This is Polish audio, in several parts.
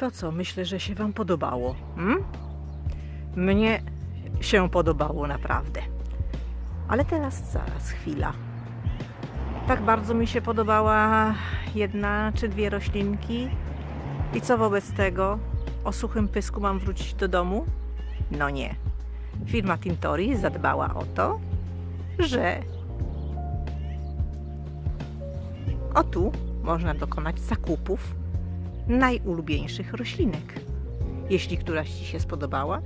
To co, myślę, że się Wam podobało. Hmm? Mnie się podobało naprawdę. Ale teraz zaraz, chwila. Tak bardzo mi się podobała jedna czy dwie roślinki. I co wobec tego? O suchym pysku mam wrócić do domu? No nie. Firma Tintori zadbała o to, że o tu można dokonać zakupów najulubieńszych roślinek. Jeśli któraś Ci się spodobała,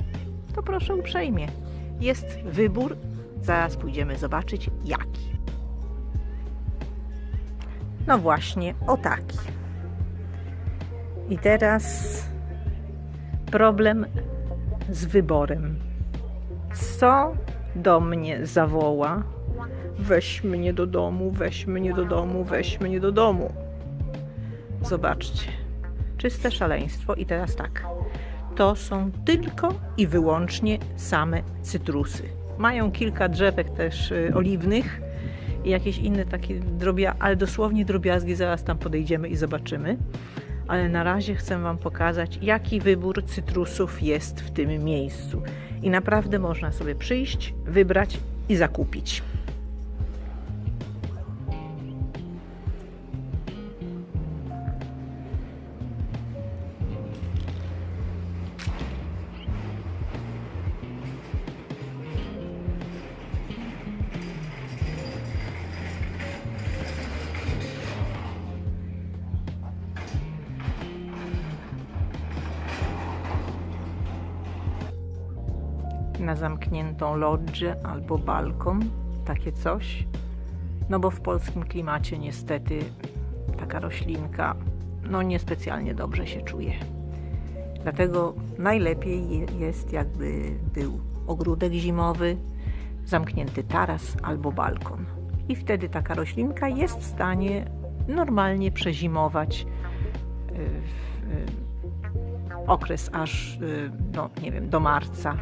to proszę uprzejmie. Jest wybór, zaraz pójdziemy zobaczyć jaki. No właśnie, o taki. I teraz problem z wyborem. Co do mnie zawoła? Weź mnie do domu, weź mnie do domu, weź mnie do domu. Zobaczcie. Czyste szaleństwo. I teraz tak. To są tylko i wyłącznie same cytrusy. Mają kilka drzewek też y, oliwnych i jakieś inne takie drobia, ale dosłownie drobiazgi. Zaraz tam podejdziemy i zobaczymy. Ale na razie chcę Wam pokazać, jaki wybór cytrusów jest w tym miejscu. I naprawdę można sobie przyjść, wybrać i zakupić. Na zamkniętą lodżę albo balkon, takie coś. No bo w polskim klimacie niestety taka roślinka no niespecjalnie dobrze się czuje. Dlatego najlepiej je- jest jakby był ogródek zimowy, zamknięty taras albo balkon. I wtedy taka roślinka jest w stanie normalnie przezimować y, w y, okres aż, y, no nie wiem, do marca,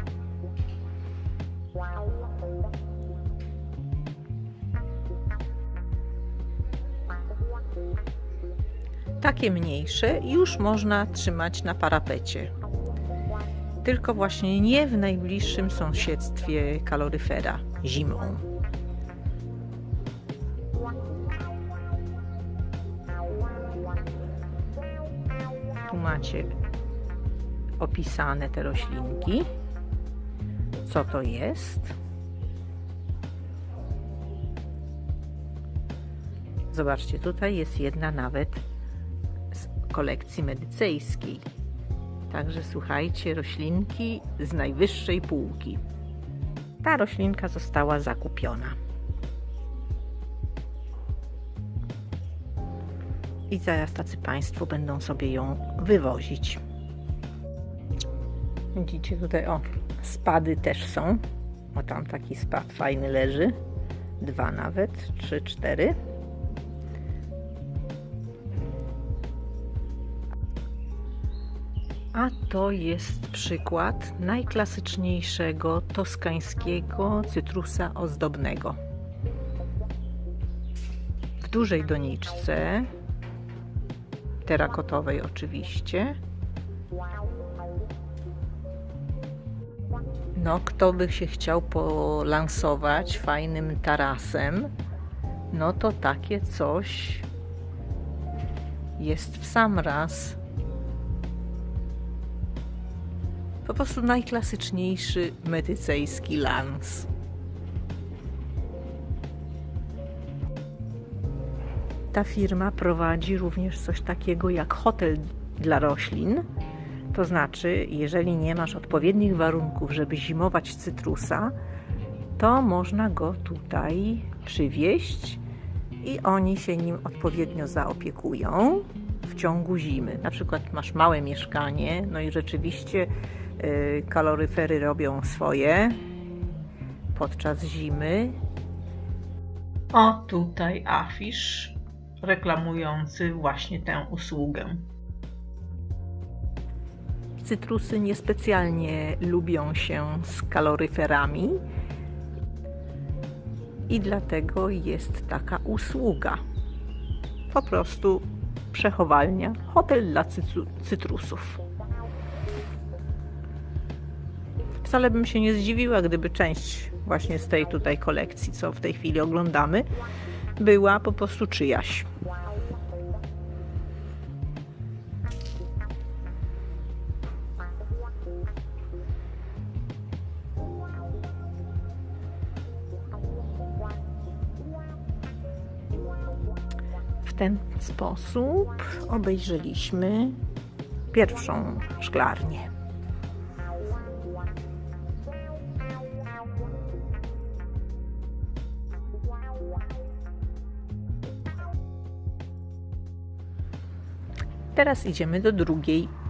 Takie mniejsze już można trzymać na parapecie. Tylko właśnie nie w najbliższym sąsiedztwie kaloryfera zimą. Tu macie opisane te roślinki. Co to jest? Zobaczcie, tutaj jest jedna nawet z kolekcji medycejskiej. Także słuchajcie, roślinki z najwyższej półki. Ta roślinka została zakupiona. I zaraz tacy Państwo będą sobie ją wywozić. Widzicie tutaj, o, spady też są. O, tam taki spad fajny leży. Dwa nawet, trzy, cztery. A to jest przykład najklasyczniejszego toskańskiego cytrusa ozdobnego. W dużej doniczce, terakotowej oczywiście. No, kto by się chciał polansować fajnym tarasem, no to takie coś jest w sam raz po prostu najklasyczniejszy medycejski lans. Ta firma prowadzi również coś takiego jak hotel dla roślin. To znaczy, jeżeli nie masz odpowiednich warunków, żeby zimować cytrusa, to można go tutaj przywieźć i oni się nim odpowiednio zaopiekują w ciągu zimy. Na przykład masz małe mieszkanie, no i rzeczywiście y, kaloryfery robią swoje podczas zimy. O, tutaj afisz reklamujący właśnie tę usługę. Cytrusy niespecjalnie lubią się z kaloryferami i dlatego jest taka usługa. Po prostu przechowalnia, hotel dla cytrusów. Wcale bym się nie zdziwiła, gdyby część właśnie z tej tutaj kolekcji, co w tej chwili oglądamy, była po prostu czyjaś. W ten sposób obejrzeliśmy pierwszą szklarnię. Teraz idziemy do drugiej.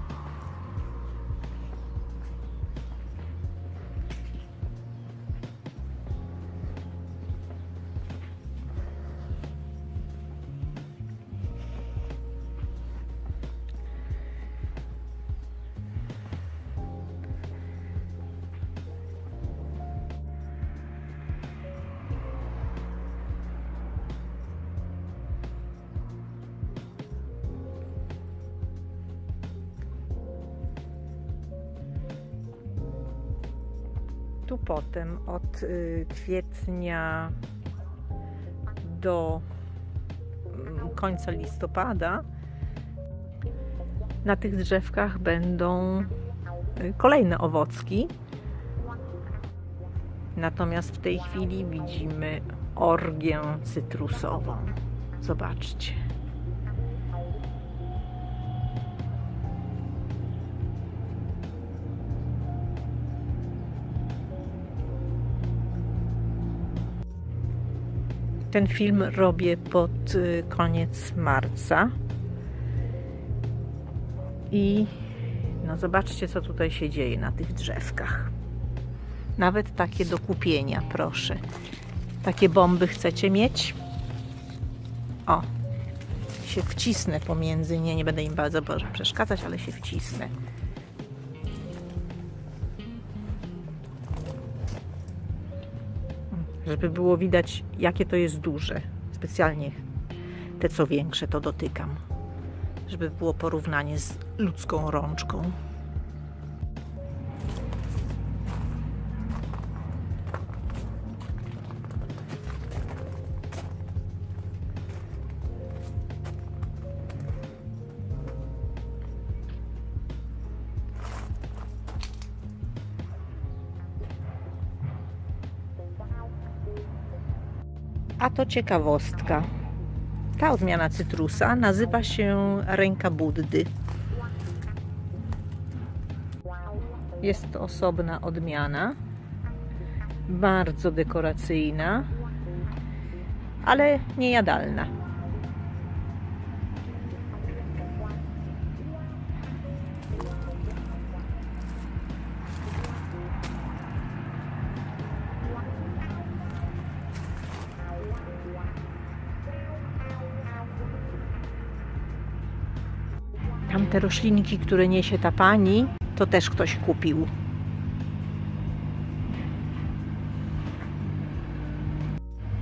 Tu potem od y, kwietnia do mm, końca listopada na tych drzewkach będą y, kolejne owocki. Natomiast w tej chwili widzimy orgię cytrusową. Zobaczcie. Ten film robię pod y, koniec marca. I no zobaczcie, co tutaj się dzieje na tych drzewkach. Nawet takie do kupienia, proszę. Takie bomby chcecie mieć? O, się wcisnę pomiędzy nie, nie będę im bardzo przeszkadzać, ale się wcisnę. Żeby było widać, jakie to jest duże. Specjalnie te co większe to dotykam, żeby było porównanie z ludzką rączką. A to ciekawostka. Ta odmiana cytrusa nazywa się ręka Buddy. Jest to osobna odmiana, bardzo dekoracyjna, ale niejadalna. Tamte roślinki, które niesie ta pani, to też ktoś kupił.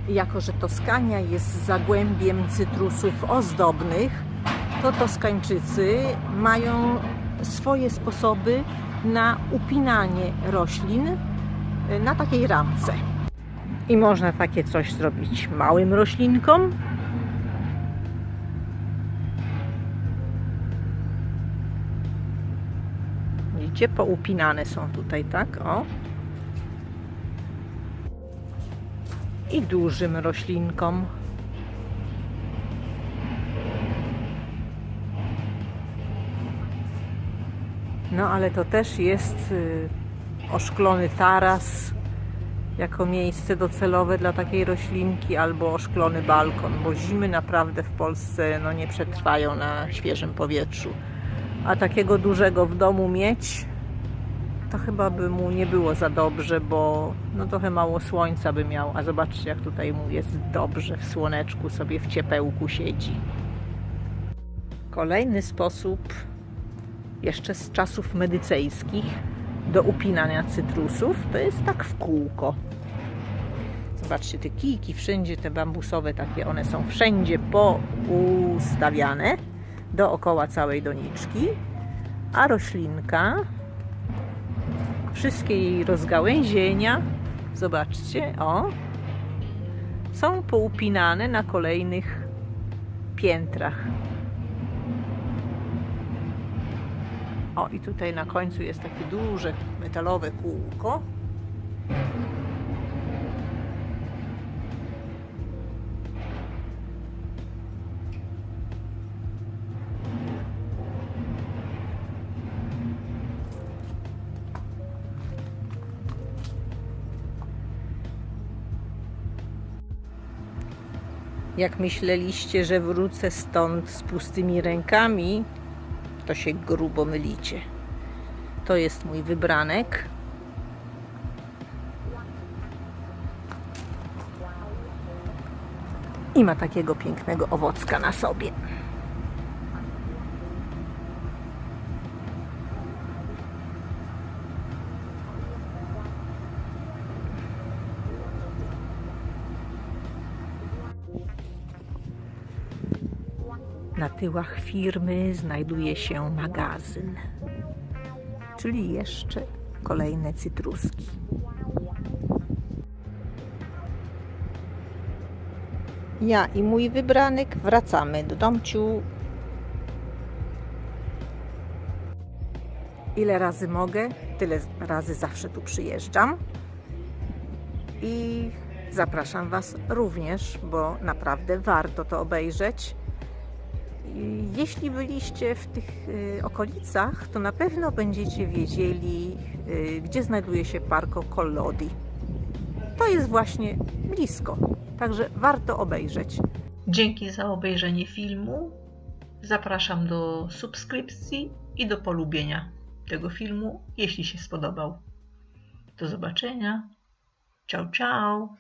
Jako, że Toskania jest zagłębiem cytrusów ozdobnych, to Toskańczycy mają swoje sposoby na upinanie roślin na takiej ramce. I można takie coś zrobić małym roślinkom, Widzicie, poupinane są tutaj, tak? O. I dużym roślinkom. No ale to też jest y, oszklony taras jako miejsce docelowe dla takiej roślinki albo oszklony balkon, bo zimy naprawdę w Polsce no, nie przetrwają na świeżym powietrzu a takiego dużego w domu mieć, to chyba by mu nie było za dobrze, bo no trochę mało słońca by miał, a zobaczcie jak tutaj mu jest dobrze w słoneczku, sobie w ciepełku siedzi. Kolejny sposób, jeszcze z czasów medycejskich, do upinania cytrusów, to jest tak w kółko. Zobaczcie, te kijki wszędzie, te bambusowe takie, one są wszędzie poustawiane dookoła całej doniczki, a roślinka Wszystkie jej rozgałęzienia, zobaczcie, o, są poupinane na kolejnych piętrach. O, i tutaj na końcu jest takie duże metalowe kółko. Jak myśleliście, że wrócę stąd z pustymi rękami, to się grubo mylicie. To jest mój wybranek. I ma takiego pięknego owocka na sobie. Na tyłach firmy znajduje się magazyn, czyli jeszcze kolejne cytruski. Ja i mój wybranek wracamy do domciu. Ile razy mogę, tyle razy zawsze tu przyjeżdżam. I zapraszam Was również, bo naprawdę warto to obejrzeć. Jeśli byliście w tych y, okolicach, to na pewno będziecie wiedzieli, y, gdzie znajduje się Parco Collodi. To jest właśnie blisko, także warto obejrzeć. Dzięki za obejrzenie filmu. Zapraszam do subskrypcji i do polubienia tego filmu, jeśli się spodobał. Do zobaczenia. Ciao, ciao.